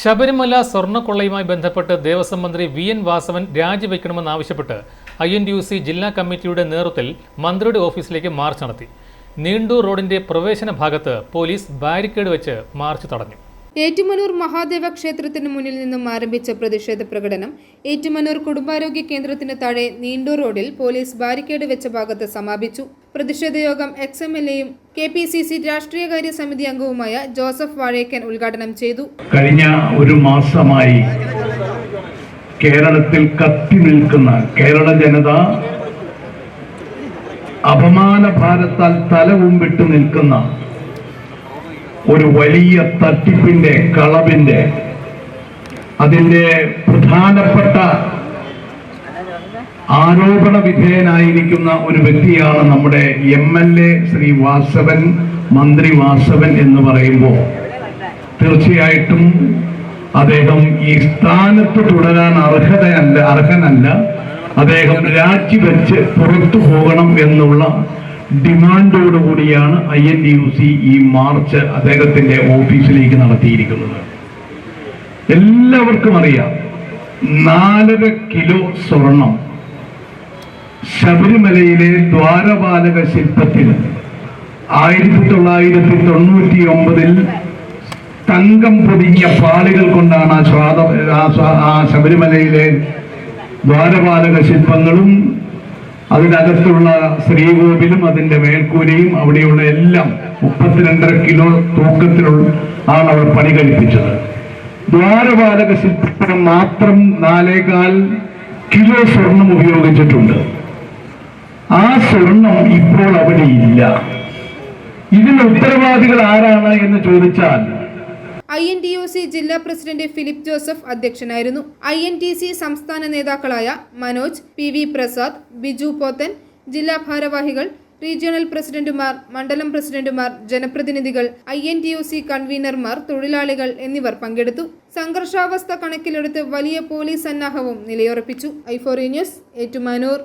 ശബരിമല സ്വർണക്കൊള്ളയുമായി ബന്ധപ്പെട്ട് ദേവസ്വം മന്ത്രി V N Vasavan രാജിവെക്കണമെന്നാവശ്യപ്പെട്ട് I N D U C ജില്ലാ കമ്മിറ്റിയുടെ നേതൃത്വത്തിൽ മന്ത്രിയുടെ ഓഫീസിലേക്ക് മാർച്ച് നടത്തി. നീണ്ടൂർ റോഡിന്റെ പ്രവേശന ഭാഗത്ത് പോലീസ് ബാരിക്കേഡ് വെച്ച് മാർച്ച് തടഞ്ഞു. ഏറ്റുമാനൂർ മഹാദേവ ക്ഷേത്രത്തിന് മുന്നിൽ നിന്നും ആരംഭിച്ച പ്രതിഷേധ പ്രകടനം ഏറ്റുമനൂർ കുടുംബാരോഗ്യ കേന്ദ്രത്തിന് താഴെ നീണ്ടൂർ റോഡിൽ പോലീസ് ബാരിക്കേഡ് വെച്ച ഭാഗത്ത് സമാപിച്ചു. പ്രതിഷേധ യോഗം എക്സ് എം എൽ എയും കെ പി സി സി രാഷ്ട്രീയകാര്യ സമിതി അംഗവുമായ ജോസഫ് വാഴേക്കൻ ഉദ്ഘാടനം ചെയ്തു. കഴിഞ്ഞ ഒരു മാസമായി കേരളത്തിൽ കത്തി നിൽക്കുന്ന കേരള ജനത അപമാന ഭാരത്താൽ തല കുമ്പിട്ട് നിൽക്കുന്ന ഒരു വലിയ തട്ടിപ്പിന്റെ കളവിന്റെ അതിന്റെ പ്രധാനപ്പെട്ട ആരോപണ വിധേയനായിരിക്കുന്ന ഒരു വ്യക്തിയാണ് നമ്മുടെ M L A Shri Vasavan മന്ത്രി വാസവൻ എന്ന് പറയുമ്പോൾ. തീർച്ചയായിട്ടും അദ്ദേഹം ഈ സ്ഥാനത്ത് തുടരാൻ അർഹതയല്ല അർഹനല്ല. അദ്ദേഹം രാജിവെച്ച് പുറത്തു പോകണം എന്നുള്ള ഡിമാൻഡോടുകൂടിയാണ് I N D U C ഈ മാർച്ച് അദ്ദേഹത്തിന്റെ ഓഫീസിലേക്ക് നടത്തിയിരിക്കുന്നത്. എല്ലാവർക്കും അറിയാം നാലര കിലോ സ്വർണം ശബരിമലയിലെ ദ്വാരപാലക ശില്പത്തിൽ ആയിരത്തി തൊള്ളായിരത്തി തൊണ്ണൂറ്റി ഒമ്പതിൽ തങ്കം പൊതിഞ്ഞ പാളികൾ കൊണ്ടാണ് ആ സ്വാദ ആ ശബരിമലയിലെ ദ്വാരപാലക ശില്പങ്ങളും അതിനകത്തുള്ള ശ്രീകോവിലും അതിന്റെ മേൽക്കൂരയും അവിടെയുള്ള എല്ലാം മുപ്പത്തിരണ്ടര കിലോ തൂക്കത്തിലുള്ള ആണ് അവർ പണി കഴിപ്പിച്ചത് ദ്വാരപാലക ശില്പത്തിന് മാത്രം നാലേകാൽ കിലോ സ്വർണം ഉപയോഗിച്ചിട്ടുണ്ട്. ആ സ്വർണം ഇപ്പോൾ അവിടെ ഇല്ല. ഇതിന് ഉത്തരവാദികൾ ആരാണ് എന്ന് ചോദിച്ചാൽ I N T U C ജില്ലാ പ്രസിഡന്റ് ഫിലിപ്പ് ജോസഫ് അധ്യക്ഷനായിരുന്നു. ഐ എൻ ടി സി സംസ്ഥാന നേതാക്കളായ മനോജ് പി വി പ്രസാദ് ബിജു പോത്തൻ ജില്ലാ ഭാരവാഹികൾ റീജിയണൽ പ്രസിഡന്റുമാർ മണ്ഡലം പ്രസിഡന്റുമാർ ജനപ്രതിനിധികൾ I N T U C കൺവീനർമാർ തൊഴിലാളികൾ എന്നിവർ പങ്കെടുത്തു. സംഘർഷാവസ്ഥ കണക്കിലെടുത്ത് വലിയ പോലീസ് സന്നാഹവും നിലയുറപ്പിച്ചു. ഐഫോറി ന്യൂസ് ഏറ്റുമാനൂർ.